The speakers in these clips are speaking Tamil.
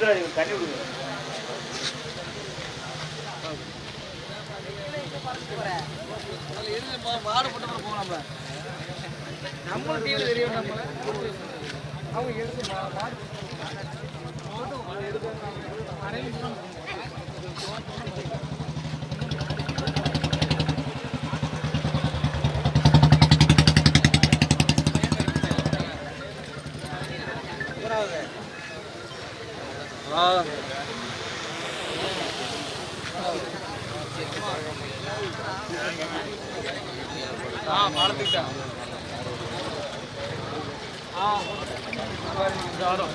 தண்ணி விடுங்க நம்மளும் டீம் தெரியும் நம்ம. அவங்க எடுத்து மாடு ஆ மாலத்துக்கிட்டா ஆ வரும்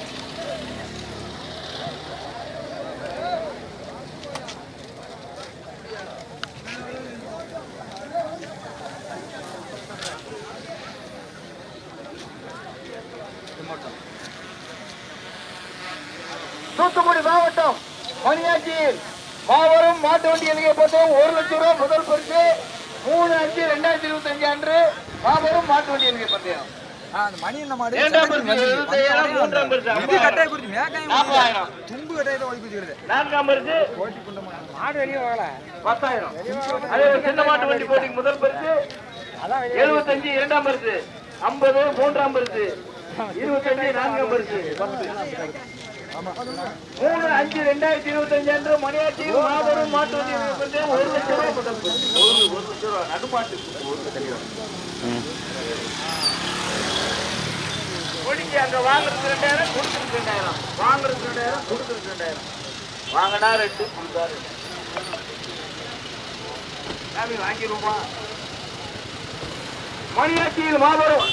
மாவட்டம் மணியாச்சியில் மாபெரும் மாட்டு வண்டி எல்கை போட்டோம். ஒரு லட்சம் ரூபாய் முதல் பரிசு. மூணு அஞ்சு ரெண்டாயிரத்தி இருபத்தி அஞ்சு அன்று மாபெரும் மாட்டு வண்டி எல்கை பந்தயம். தும்பு கட்டாயத்தை நான்காம் பரிசு. மாடு வெளியே பத்தாயிரம். அதே ஒரு சின்ன மாட்டு வண்டி போட்டிக்கு முதல் பரிசு. எழுபத்தஞ்சு இரண்டாம் பரிசு. ஐம்பது மூன்றாம் பரிசு. இருபத்தஞ்சு நான்காம் பரிசு. மூணு அஞ்சு ரெண்டாயிரத்தி இருபத்தி அஞ்சு அன்று மணியாச்சி மாபெரும் மாட்டு ஒரு லட்சம் ரூபாய் முதல் கொடிக்கு அங்க வாங்குறதுக்கு ரெண்டாயிரம் கொடுத்துருக்கு ரெண்டாயிரம். வாங்குறது ரெண்டாயிரம் கொடுத்துருக்கு ரெண்டாயிரம். வாங்கினா ரெண்டு கொடுத்தா ரெண்டு. சாமி வாங்கிடுவோமா? மணியாட்டியில் மாபெரும்.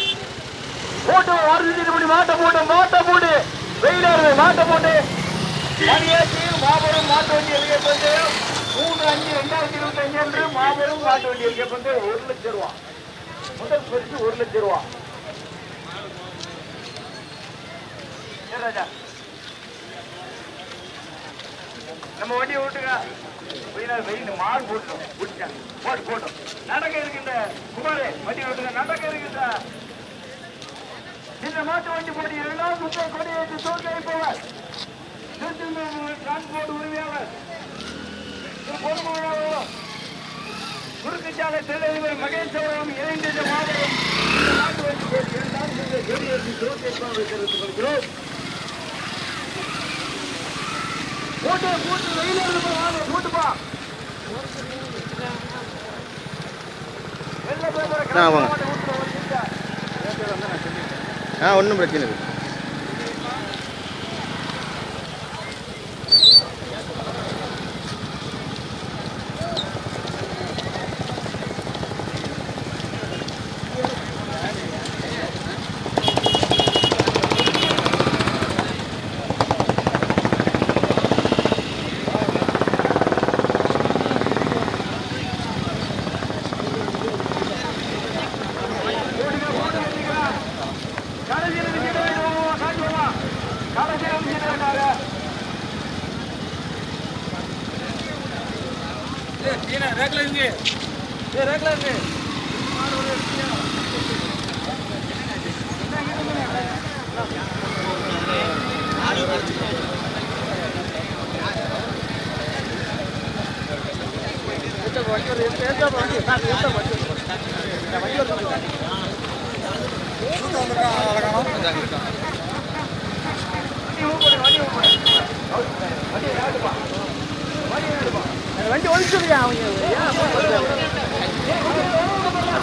போட்டு வருஷத்துக்கு முடி மாட்டை போட்டு மாட்டை போட்டு. வெயிலாரு மாட்டை போட்டு. மணியாச்சியில் மாபெரும் மாட்டு வண்டி எழுதிய பந்தயம் மூணு அஞ்சு ரெண்டாயிரத்தி இருபத்தி அஞ்சு அன்று மாபெரும் மாட்டு வண்டி எழுதிய பந்தயம் ஒரு லட்சம் ரூபா. முதல் பரிசு ஒரு லட்சம் ரூபா. ராஜா? நம்ம வண்டியை விட்டுங்க வெயிலா வெயில் மாடு போட்டோம் விட்டுட்டேன் போட்டு போட்டோம். நடக்க இருக்கின்ற குமாரே வண்டி விட்டுங்க நடக்க இருக்கின்ற இந்த மாட்டு வண்டி போட்டி எல்லாம் முப்பை கொடியேற்றி தோற்கை போவார். டிரான்ஸ்போர்ட் உரிமையாளர். திரு குறுக்குச்சாலை தொழிலதிபர் மகேஸ்வரம் இணைந்த மாதிரி இந்த மாட்டு வண்டி போட்டி இரண்டாம் இந்த கொடியேற்றி தோற்கை தெரிவித்துக் கொள்கிறோம் போட்டு போட்டு இருந்து வாங்க போட்டுப்பா ஆ, வாங்க. கலந்து ஊத்துற ஒரு சீட்டை. ஆ ஒன்றும் பிரச்சனை இல்லை கடைசியில நிக்கிட்டு வைடுவோம், காட்டுவோமா? கடைசியில நிக்கிட்டு வைடாத. ரேக்ல இருக்கு ஏ ரேக்ல இருக்கு வண்டி ஊர் போடு, வண்டி ஊர் போடு. வண்டி ஏறுப்பா. வண்டி ஏறுப்பா. வண்டி ஒழிச்சுடுயா அவங்க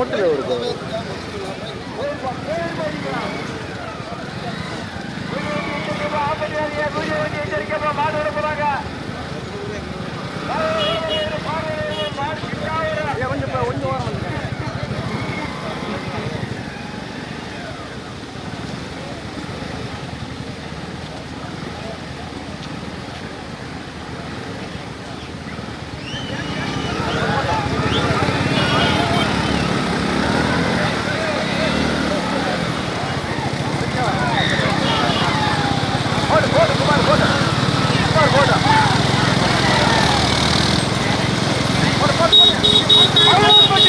ஓட்டுல ஒரு கோவில் கொஞ்சம் கொஞ்சம் ஓரம் வந்துங்க போடு போடு குமார் போடு குமார் போடு போடு போடு போடு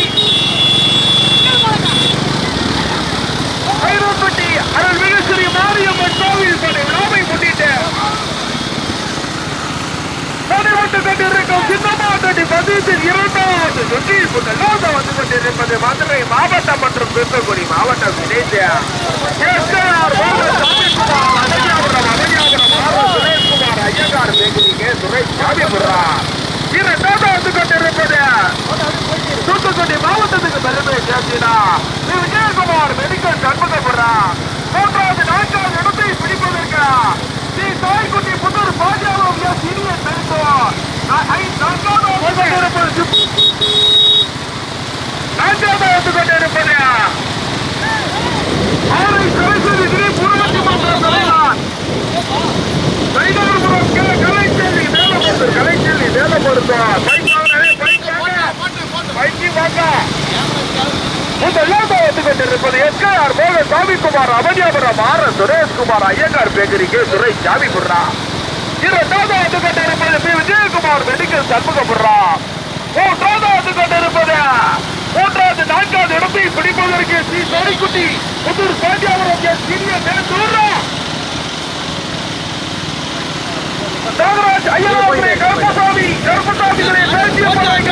ஐரோப்பட்டி அருள்மிகு ஸ்ரீ மாரியம்மன் கோவில் படை விழாவை முன்னிட்டு நடைபெற்று கொண்டிருக்கும் சின்னமாவட்டத்தை பதிவில் இரண்டாவது தொட்டில் முதலாவது வந்து கொண்டிருப்பது மதுரை மாவட்டம் மற்றும் தூத்துக்குடி மாவட்டம் இணைந்த எஸ்ஆர் சாமிக்குமார் அடையாபுரம் அடையாபுரம் ஆர் சுரேஷ்குமார் ஐயங்கார் பேக்கரிக்கு துறை சாமிபுரா இரண்டாவது வந்து கொண்டிருப்பது தூத்துக்குடி மாவட்டத்துக்கு பெருமை சேர்த்தினா ஸ்ரீ விஜயகுமார் மெடிக்கல் சண்முகபுரா மூன்றாவது நான்காவது இடத்தை பிடிப்பதற்கு ஸ்ரீ தாய்க்குட்டி புதூர் பாஜாவுடைய சிறிய மருத்துவர் நான்காவது வந்து கொண்டிருப்பது ஆரை சரஸ்வதி ஸ்ரீ பூர்வத்தி மன்ற தலைவர் கைதாபுரம் கே கலைச்செல்வி வேலப்பொருத்தர் கலைச்செல்வி வேலப்பொருத்தர் பைக்காவரே பைக்காவரே பைக்கி வாங்க முதலாவது வந்து கொண்டிருப்பது எஸ்கேஆர் மோக சாமிக்குமார் அவனியாபுரம் ஆர் சுரேஷ்குமார் ஐயங்கார் பேக்கரி பேக்கரிக்கு துறை சாமிபுரா இரண்டாவது வந்து கொண்டிருப்பது பி விஜயகுமார் மெடிக்கல் சண்முகபுரா மூன்றாவது வந்து கொண்டிருப்பது மூன்றாவது நான்காவது இடத்தை பிடிப்பதற்கு சி சொரிக்குட்டி புதூர் பாண்டியாபுரம் எஸ் சிறிய மேலூரா நாகராஜ் ஐயனாபுரி கருப்பசாமி கருப்பசாமிகளை பேசிய பழங்க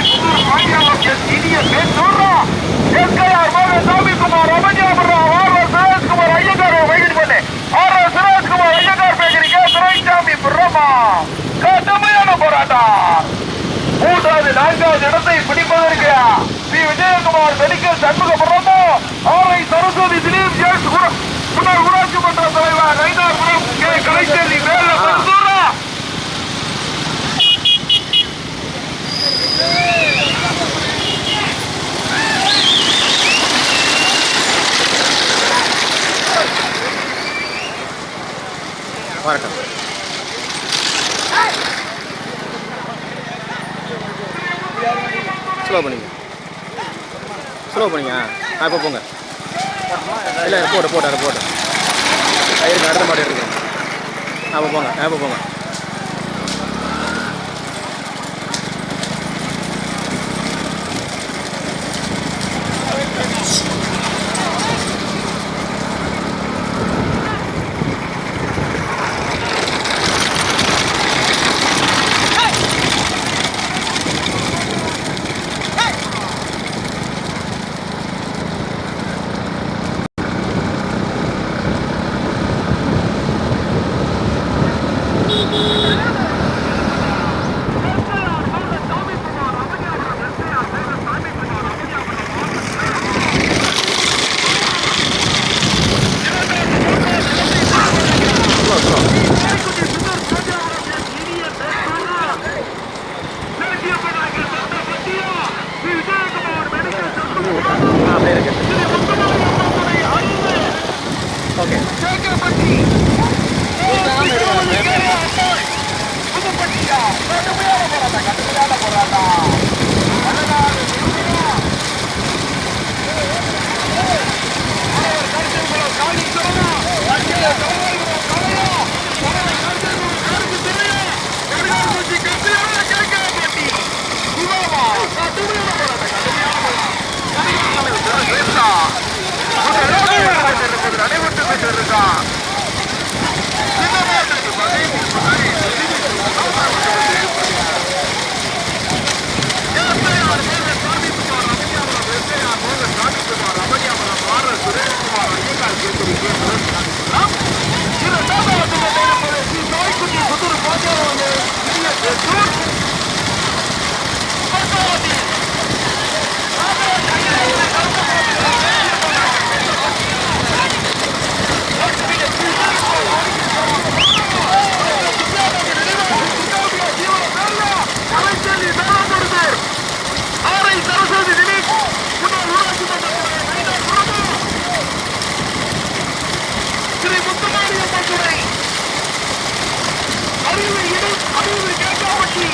மூன்றாவது நான்காவது இடத்தை பிடிப்பதற்கு P. Vijayakumar medical சண்முகபுரமோ R I Saraswathi Dilip S குர- முன்னாள் ஊராட்சி மன்ற தலைவர் ஐந்தாபுரம் கே. கலைச்செல்வி மேல ஆ இப்போ போங்க. இல்லை போட்டு போட்டு அதை போட்டு இருக்கு அடுத்த மாடி இருக்கு. ஆ போங்க. ஆ, போங்க. இருக்கா சின்னமாட்டுக்கு பதிவு சரி எஸ்ஐஆர் மேல சாமிக்குமார் ரமணியாபுரம் எஸ்ஐஆர் மேல சாமிக்குமார் ரமணியாபுரம் ஆர் எஸ் சுரேஷ்குமார் ஐயங்கார் கேட்டிருக்கேன் இரண்டாவது வந்து ஸ்ரீ நோய்க்குட்டி புதூர் பாஜக இந்திய தேசூர் பத்மாவதி ஆரை சரஸ்வதி திலீப் முன்னாள் ஊராட்சி மன்ற தலைவர் ஸ்ரீ முத்துமாரியம்மன் துறை அறிவு இடு அறிவு கேட்காமட்டி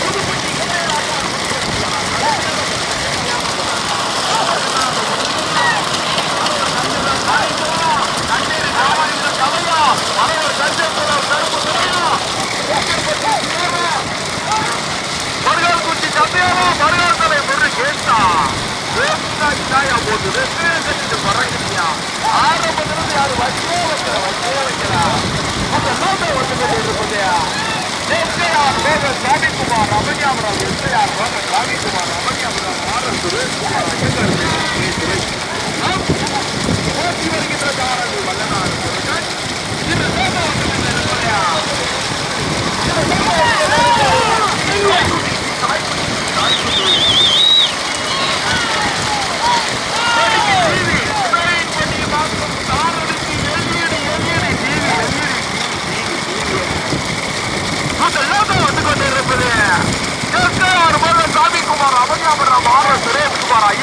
புதுப்பட்டி மருகாக்குச்சி சந்தையாவா மருகார் தலை முரு கேட்டா வெங்காயம் தாயா போட்டு வெற்றி கட்டிட்டு மறந்துட்டியா ஆரம்பத்திலிருந்து யாரு வச்சே வைக்கிற வச்சே வைக்கிறா அந்த நோட்டை வந்து கொண்டு இருப்பதையா எஸ்ஐஆர் மேக சாமிக்குமார் ரமணியாபுரம் எஸ்ஐஆர் மேக சாமிக்குமார் ரமணியாபுரம் ஆர் எஸ் சுரேஷ்குமார் போட்டி வருகின்ற தாரதி வல்லநாடு முருகன் இந்த நோட்டை வந்து இருப்பதையா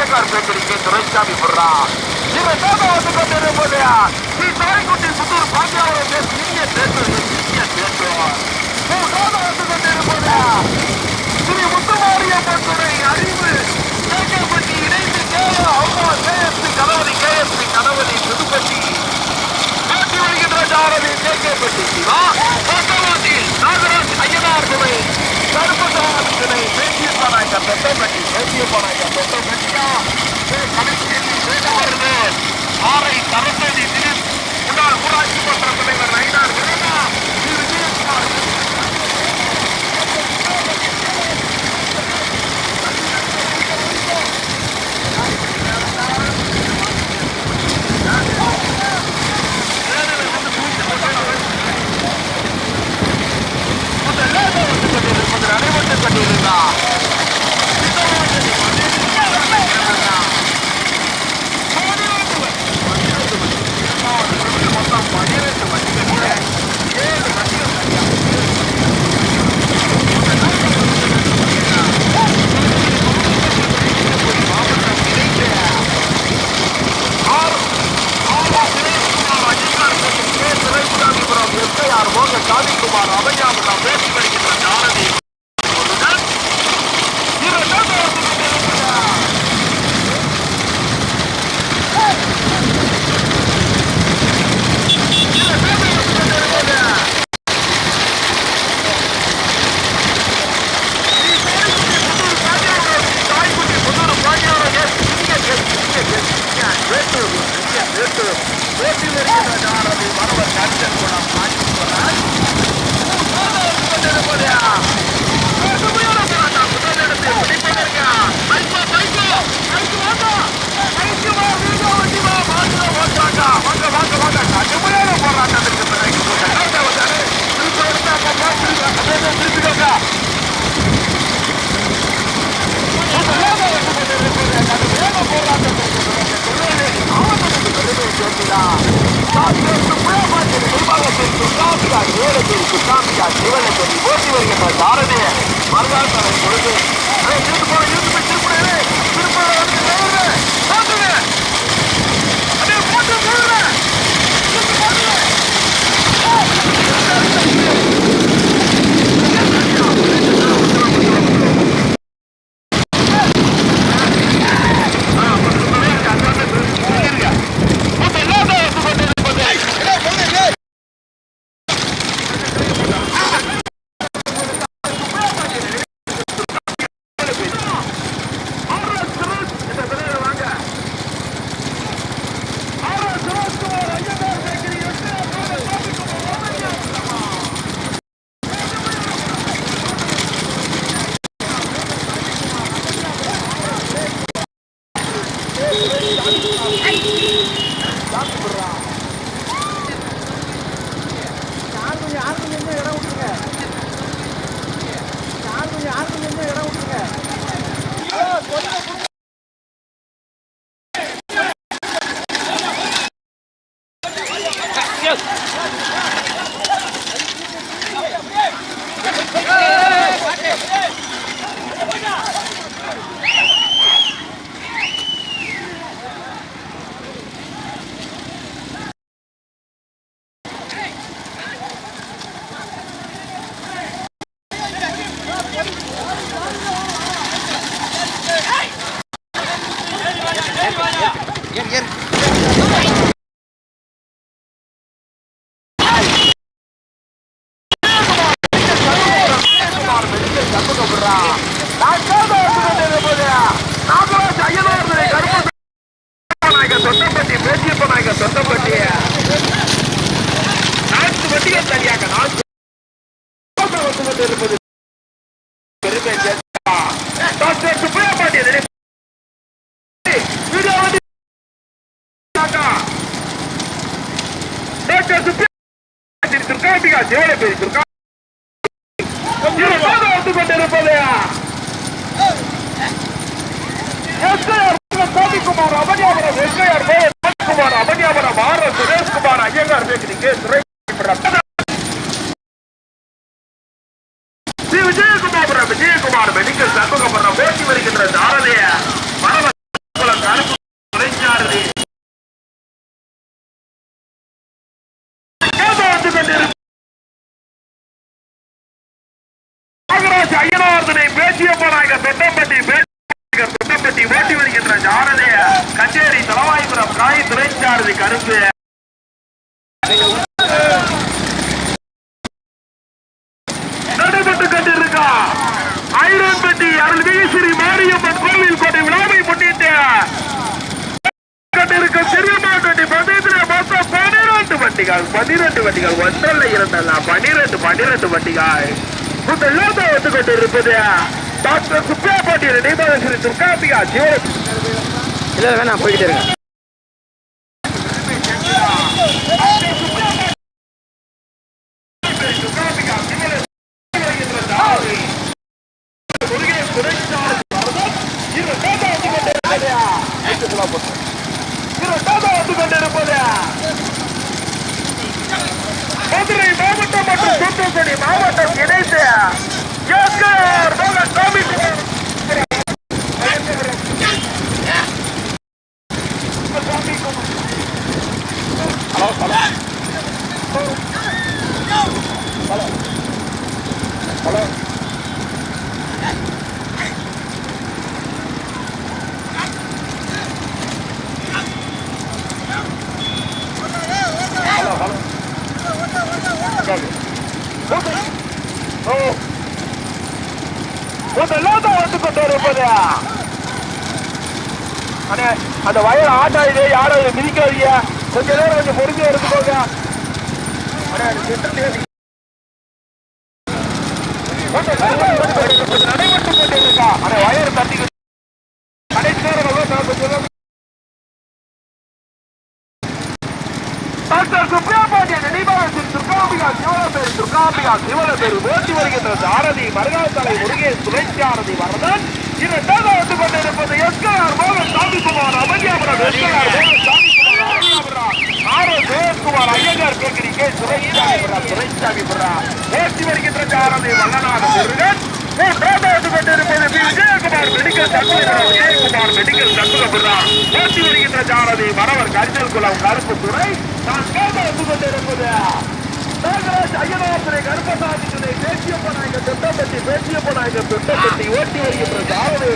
ஐயக்கார் பேக்கரிக்கு துரைசாமி போடுறா இரண்டாவது வந்து கொண்டிருப்பது ஸ்ரீ தாய்க்குட்டி புத்தூர் பாண்டியாவரம் பேசு இந்திய தேர்தல் இந்திய தேர்தல் மூன்றாவது வந்து கொண்டிருப்பது ஸ்ரீ முத்துமாரியம்மன் துறை அறிவு கேக்கப்பட்டி இணைந்து கேவல அம்மா கேஎஸ்பி கணவதி கேஎஸ்பி கணவதி புதுப்பட்டி. காட்டி வருகின்ற ஜாரதி கேக்கப்பட்டி சிவா பக்கவாட்டில். நாகராஜ் ஐயனார் துணை கருப்பசாமி துணை பேசியப்பா நாயக்கர் தொட்டப்பட்டி பேசியப்பா நாயக்கர் தொட்டப்பட்டியா கணக்கில் பேச வருது ஆரை சரஸ்வதி திலீப் முன்னாள் ஊராட்சி மன்ற தலைவர் நயினார் மருதாசனை கொடுத்து திருப்பி திருப்பி திருப்பி கோபிக்குமார் அமனியாபுரம் எஸ்ஐஆர் கோபிக்குமார் அமனியாபுரம் ஆர் சுரேஷ்குமார் ஐயங்கார் பேசுறீங்க துறை ஸ்ரீ விஜயகுமார் விஜயகுமார் மெடிக்கல் சண்முகபுரம் போட்டி வருகின்ற தாரதைய மரபு அனுப்பு துறைச்சாரதி வந்து கொண்டிருப்பது நாகராஜ் ஐயனார்தனை பேச்சியப்ப நாயகர் தொட்டம்பட்டி பேச்சியப்ப தொட்டம்பட்டி ஓட்டி வருகின்ற ஜாரதைய கச்சேரி தலவாய்புரம் காய் துறைச்சாரதி கருத்து நடைபெற்று கொண்டிருக்கா ஐரன்பட்டி அருள்மிகு ஸ்ரீ மாரியம்மன் கோவில் கோட்டை விழாவை முன்னிட்டு கொண்டிருக்க சிறியமாட்டி பந்தயத்திலே மொத்தம் பனிரெண்டு வண்டிகள் பனிரெண்டு வண்டிகள் ஒன்றல்ல இரண்டல்ல பனிரெண்டு பனிரெண்டு வண்டிகள். இந்த முதல்ல வந்து கொண்டிருப்பது டாக்டர் சுப்ரா பாட்டியல் நினைவாக ஸ்ரீ துர்காம்பிகா ஜீவன் இல்லை வேணாம் போய்கிட்டே இருக்கேன் துர்காம்பிகா ஜீவன் முருகே குறைச்சார் இரண்டாவது வந்து கொண்டிருப்பது இரண்டாவது வந்து கொண்டிருப்பது மதுரை மாவட்டம் மற்றும் தூத்துக்குடி மாவட்டம் இணைந்து எஸ்கேஆர் மோகன் சாமி முதல்ல வந்து கொண்டு இருப்பது அண்ணே அந்த வயல் ஆட்டாயுது யாரும் இதை மிதிக்காதீங்க கொஞ்ச நேரம் கொஞ்சம் பொறுமையா எடுத்துக்கோங்க அண்ணே அது சென்டர்லயே இருக்கு. கொஞ்சம் நடைபெற்று கொண்டு இருக்கா அண்ணே வயர் தட்டி கடைசி நேரம் கொஞ்சம் கொஞ்சம் டாக்டர் சுப்ரியா பாண்டியன் நினைவாளத்தில் துர்காம்பிகா சிவலபேரி துர்காம்பிகா சிவலபேரி ஓட்டி வருகின்ற சாரதி மருகாத்தலை முருகே சுழற்சியாரதி வரதன். இரண்டாவது வந்து கொண்டிருப்பது எஸ்கேஆர் மோகன் சாமிக்குமார் அமதியாபுரம் எஸ்கேஆர் மோகன் சாமிக்குமார் ஜெயக்குமார் ஐயங்கார் கே. சுரைசாமிபுரா சுரைசாமிபுரா வருகின்ற சாரதி வல்லநாத முருகன். மூன்றாவது வந்து கொண்டிருப்பது P. Vijayakumar medical Shanmugapuram Vijayakumar medical Shanmugapuram ஓட்டி வருகின்ற சாரதி மரவர் கரிசல் குளம் கருப்பு துறை நான் கேட்ட வந்து கொண்டிருப்பது நாகராஜ் ஐயனாத்திரை கருப்பசாமி துணை பேச்சியப்ப நாயகர் தொட்டப்பட்டி பேச்சியப்ப நாயகர் தொட்டப்பட்டி ஓட்டி வருகின்ற சாரதி.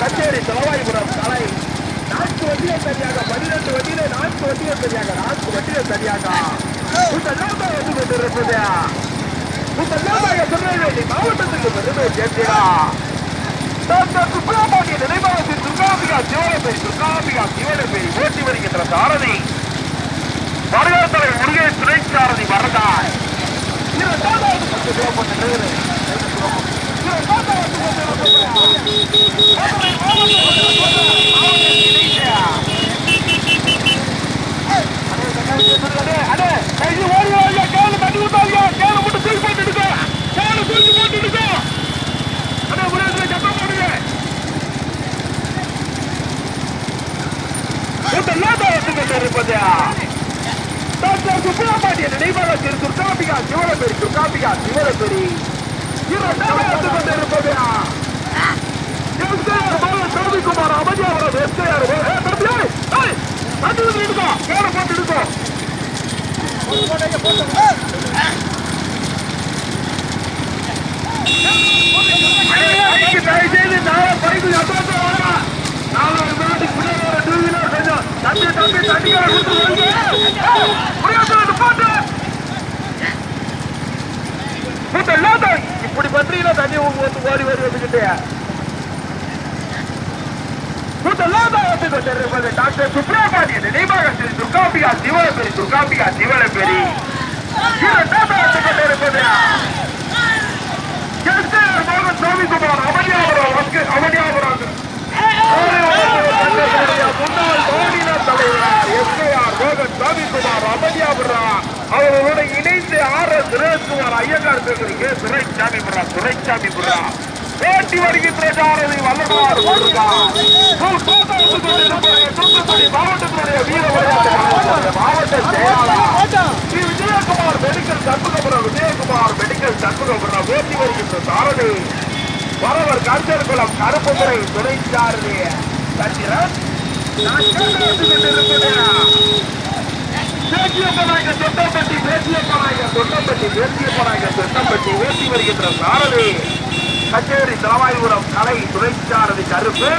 கச்சேரி தலவாய்புரம் கலை நான்கு வண்டிகள் சரியாக பன்னிரண்டு வண்டியிலே நான்கு வண்டிகள் சரியாக நான்கு வண்டிகள் சரியாக. இதெல்லாம் தான் வந்து கொண்டிருப்பது. இதெல்லாம் திருநெல்வேலி மாவட்டத்துக்கு பெருமை சேர்க்கிறா. டாக்டர் சுப்பிரமணிய நினைவாகத்தில் துர்காம்பிகா சிவனப்பேரி துர்காம்பிகா சிவனப்பேரி ஓட்டி வருகின்ற சாரதி. வரவேற்பலை முருகேஷ் துணை சாரதி வரதாய் இரண்டாவது பத்து கிலோமீட்டர் நேரு. இரண்டாவது பத்து கிலோமீட்டர் அடே, கைது ஓடி வாங்க, கேளு தண்ணி ஊத்தாதீங்க, கேளு மட்டும் தூக்கி போட்டு எடுக்க. கேளு தூக்கி போட்டு எடுக்க. அடே, உலகத்துல சத்தம் போடுங்க. இதெல்லாம் தான் வந்து கொண்டு இருப்பது. டாக்டர் சுப்பிரமணியன் நினைவகத்தில் துர்காம்பிகா சிவனபெரி துர்காம்பிகா சிவனபெரி இரண்டாவது வந்து கொண்டு இருப்பது எஸ்கேஆர் மகன் சோதிக்குமார் அமைதியாளர் எஸ்கேஆர் மகன் தம்பி ஏய், தண்ணி ஊத்தி எடுக்கோ கேளு போட்டு எடுக்கோ தயவுசெய்து நாளை பைக்கு சத்தத்தை வாங்க நாலு மினிட்டுக்கு முன்னாடி ஒரு டூ வீலர் கொஞ்சம் தம்பி தம்பி தண்ணிக்கார கொடுத்து வாங்க முடியாது போட்டு இப்படி பண்றீங்களா தண்ணி வந்து ஓடி ஓடி வந்துக்கிட்டு முதலாவது வந்து கொண்டிருப்பது நினைவாக துர்காம்பிகா சிவலப்பெரி துர்காம்பிகா சிவலப்பெரி இரண்டாவது அவனியாபுரம் அவனியாபுரம் முன்னாள் மாநில தலைவர் எஸ்கேஆர் மோகன் சாமிக்குமார் அமதியாபுரம் அவர்களோட இணைந்து ஆர் எஸ் ஐயங்கார் பேசுறீங்க துரைச்சாமி புறா போட்டி வருகின்ற சாரதி வல்லமார் முருகா தூத்துக்குடி மாவட்டத்தினுடைய வீர மாவட்ட செயலாளர் ஸ்ரீ விஜயகுமார் மெடிக்கல் சண்முகபுரம் விஜயகுமார் மெடிக்கல் சண்முகபுரம் போட்டி வருகின்ற சாரதி வரவர் கருத்தர்குளம் கருப்புமுறை துறை சாரதி சந்திரன் நான் கேட்டு கொண்டிருப்பது பேசியப்பனாக தொட்டப்பட்டி பேசியப்பனாக தொட்டப்பட்டி பேசியப்பனாக தொட்டப்பட்டி ஓட்டி வருகின்ற சாரதி. கச்சேரி தலவாய்புரம் கலை துணைச்சாரதி கருப்பு.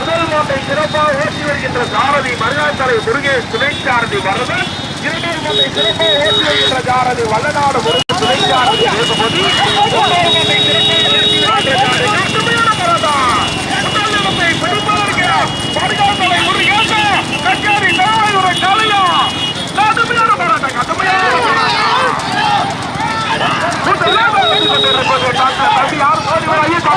முதல் கோட்டை சிறப்பாக ஓட்டி வருகின்ற சாரதி மருதாச்சலை முருகேஷ் துணைச்சாரதி வரதன் இரண்டாம் கோட்டை சிறப்பாக ஓட்டி வருகின்ற சாரதி வல்லநாடு முருகன் துணைச்சாரதி பேசும்போது மூன்றாம் கோட்டை சிறப்பாக ஓட்டி வருகின்ற சாரதி கட்டுமையான மரதான் முதல் இடத்தை பிடிப்பதற்கு மருகாத்தலை முருகேஷ்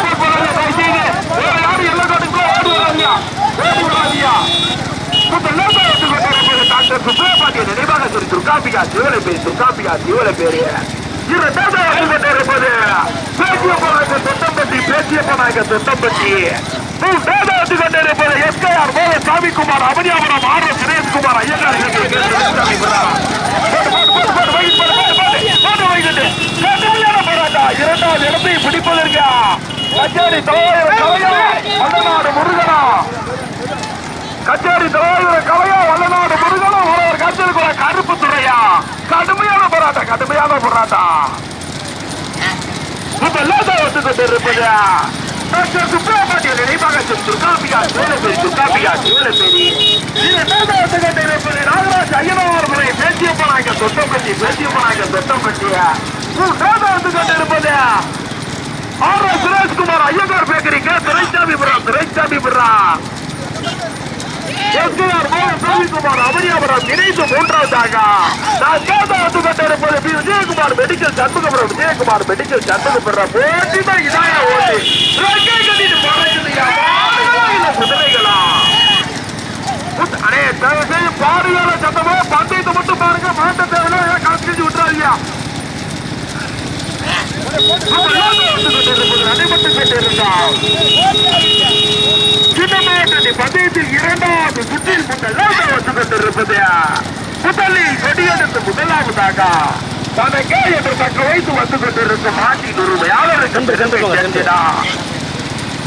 கச்சேரி தலவாய்புரம் கலையா கடுமையான போராட்டம் ஆர் போராட்டம் சாமிக்குமார் அவனியாபுரம் ஆர் எஸ் சுரேஷ்குமார் ஐயங்கார் இரண்டாவது இடத்தை பிடிப்பதற்கு கச்சேரி தலைவர் கலையா வல்லநாடு முருகனா கச்சேரி தலைவர் கலையா வல்லநாடு முருகனா ஒருவர் கச்சேரிக்குள்ள கருப்பு துறையா கடுமையான போராட்டம். கடுமையான போராட்டம் இப்ப எல்லாத்தையும் வந்து கொண்டிருப்பது டாக்டர் சுப்ரமணியன் நினைவாக துர்காபிகா சோழபேரி துர்காபிகா சிவலப்பேரி இரண்டாவது வந்து கொண்டிருப்பது நாகராஜ் ஐயனார் முறை பேச்சியப்பனாக தொட்டப்பட்டி பேச்சியப்பனாக தொட்டப்பட்டி மூன்றாவது வந்து கொண்டிருப்பது ஆர் எஸ் சுரேஷ்குமார் ஐயங்கார் பேக்கரிங்க துரைசாமிபுரம் துரைசாமிபுரம் எஸ்கேஆர் மோகன் சாமிக்குமார் அவனியாபுரம் இணைந்து மூன்றாவதாக நான் கேட்ட வந்து கொண்டிருப்பது P. Vijayakumar medical Shanmugapuram. Vijayakumar medical Shanmugapuram போட்டி தான் இதாய ஓட்டி. ரெக்கை கட்டிட்டு பறக்குதுயா. அடே தயவு செய்து பாடுகள சத்தமா? பந்தயத்தை மட்டும் பாருங்க. மாட்ட தேவையில்லை கலந்து செஞ்சு நடைபெற்று கொண்டிருந்தார் சின்னமேட்டை இரண்டாவது சுற்றில் முதலாவது வந்து முதலில் கொடியெடுத்து முதலாவதாக தனக்கே என்று தக்க வைத்து வந்து கொண்டிருக்கும் மாட்டின் உரிமையாளருக்கு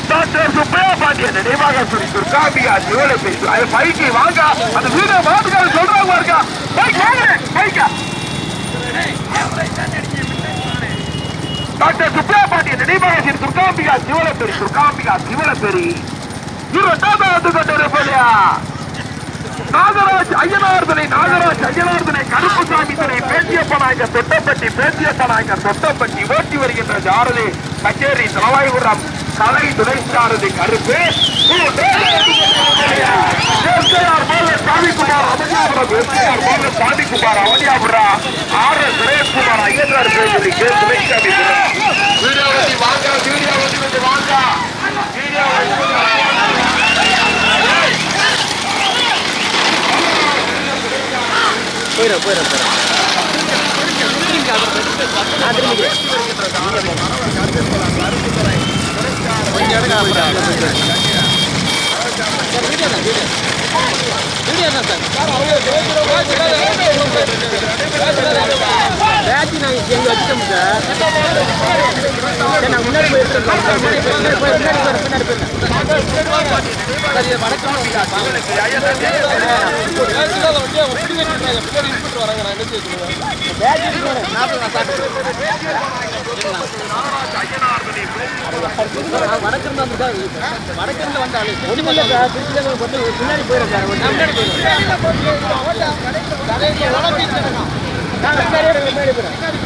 டாக்டர் சுப்பையா பாண்டியன் நினைவாக சொல்லி துர்காபியா ஜுவலை பேசி அது பைக்கு வாங்க அந்த வீடு மாட்டுக்கார சொல்றாங்க பாருங்க பைக் வாங்க பைக்கா டாக்டர் சுப்பையா பாண்டியன் நினைவாக துர்காம்பிகா சிவலப்பெரி துர்காம்பிகா சிவலப்பெரி. இரண்டாவது வந்து கொண்டிருப்பது நாகராஜ் ஐயனார்தனை நாகராஜ் ஐயனார்தனை கருப்புசாமி பேசிய பணாங்க தொட்டப்பட்டி பேச்சியப்பனாக தொட்டப்பட்டி ஓட்டி வருகின்ற ஜாரதி கச்சேரி தலவாய்புரம் தலை துடைத்தாரது கருப்பு. எஸ்கேஆர் மோகன் சாமிக்குமார் அவனியாபுரம் எஸ்கேஆர் மோகன் சாமிக்குமார் அவனியாபுரம் ஆர் எஸ் சுரேஷ்குமார் ஐயனார் பேசுறி கே. துணைச்சாமிபுரம் வீடியோ வாங்க வீடியோ வண்டி வாங்க. போயிடும் போயிடும் போயிடும் வீடியோ தான் சார் பேட்சி நான் எங்கே வச்சிட்டோம் சார் சரி நான் முன்னாடி போய் எடுத்துருக்கோம் முன்னாடி போய் முன்னாடி போய் பின்னாடி போய் பின்னாடி போய் சரி இது வணக்கம். வடக்கிருந்து வந்து வடக்கிருந்து வந்தாலே ஒன்றும் சார் திருச்சியில் வந்து போயிடும் சார் முன்னாடி போயிடும் முன்னாடி போயிடும்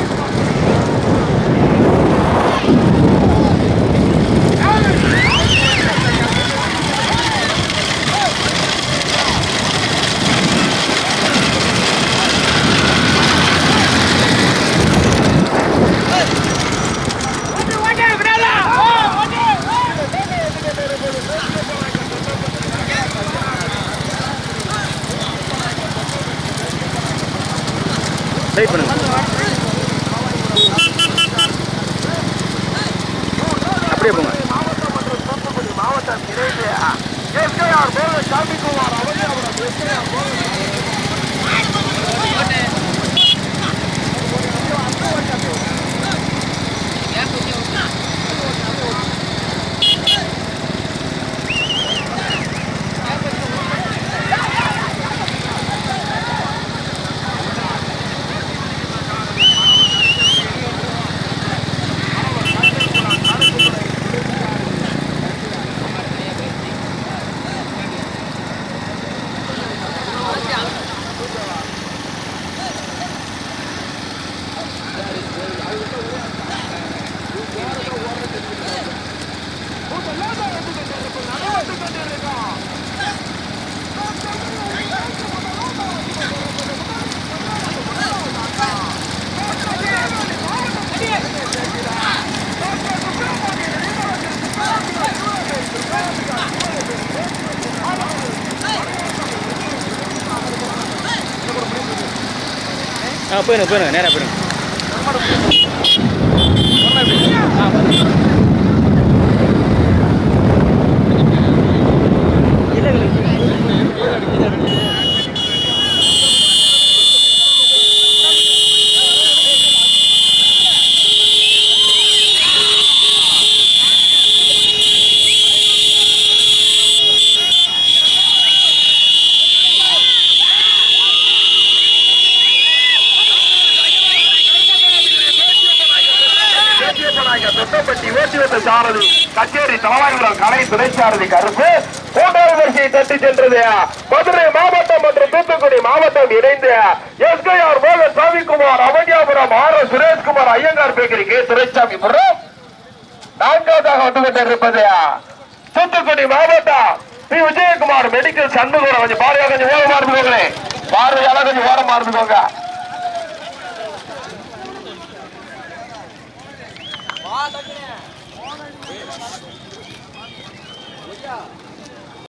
ஆ போயிருங்க போயிருங்க நேராக போயிருங்க தொட்டப்பட்டி ஓட்டிவத்த சாரதி கச்சேரி தலவாயுரம் கலை துணைச்சாரதி கருப்பு. மூன்றாவது வரிசையை தட்டி சென்றது மதுரை மாவட்டம் மற்றும் தூத்துக்குடி மாவட்டம் இணைந்து எஸ்கைஆர் மோகன் Samikumar Avaniyapuram R S Sureshkumar Iyengar bakery K. Duraisamipuram நான்காவதாக வந்து கொண்டிருப்பது தூத்துக்குடி மாவட்டம் பி. விஜயகுமார் மெடிக்கல் சண்முகம் கொஞ்சம் பார்வையா கொஞ்சம் ஓரம் இருந்துக்கோங்களே பார்வையால கொஞ்சம் ஓரம் இருந்துக்கோங்க வா bitch.